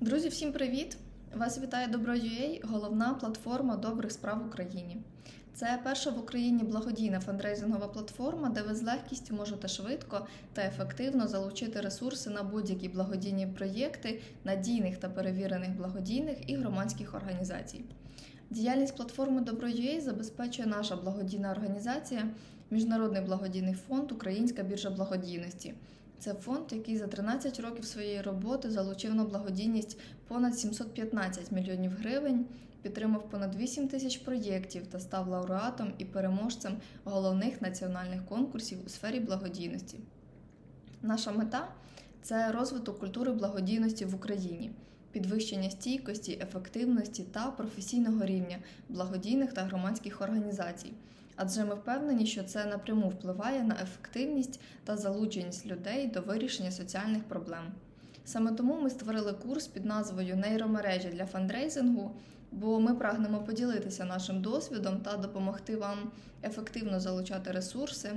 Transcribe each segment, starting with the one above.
Друзі, всім привіт! Вас вітає Добро.ua, головна платформа добрих справ в Україні. Це перша в Україні благодійна фандрейзингова платформа, де ви з легкістю можете швидко та ефективно залучити ресурси на будь-які благодійні проєкти надійних та перевірених благодійних і громадських організацій. Діяльність платформи Добро.ua забезпечує наша благодійна організація, Міжнародний благодійний фонд Українська біржа благодійності. Це фонд, який за 13 років своєї роботи залучив на благодійність понад 715 мільйонів гривень, підтримав понад 8 тисяч проєктів та став лауреатом і переможцем головних національних конкурсів у сфері благодійності. Наша мета це розвиток культури благодійності в Україні, підвищення стійкості, ефективності та професійного рівня благодійних та громадських організацій. Адже ми впевнені, що це напряму впливає на ефективність та залученість людей до вирішення соціальних проблем. Саме тому ми створили курс під назвою Нейромережі для фандрейзингу, бо ми прагнемо поділитися нашим досвідом та допомогти вам ефективно залучати ресурси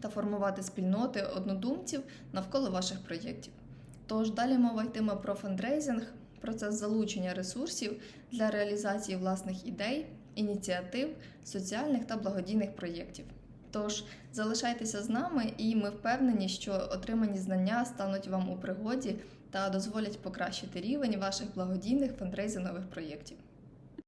та формувати спільноти однодумців навколо ваших проєктів. Тож далі мова йтиме про фандрейзинг, процес залучення ресурсів для реалізації власних ідей, ініціатив, соціальних та благодійних проєктів. Тож залишайтеся з нами, і ми впевнені, що отримані знання стануть вам у пригоді та дозволять покращити рівень ваших благодійних фандрейзингових проєктів.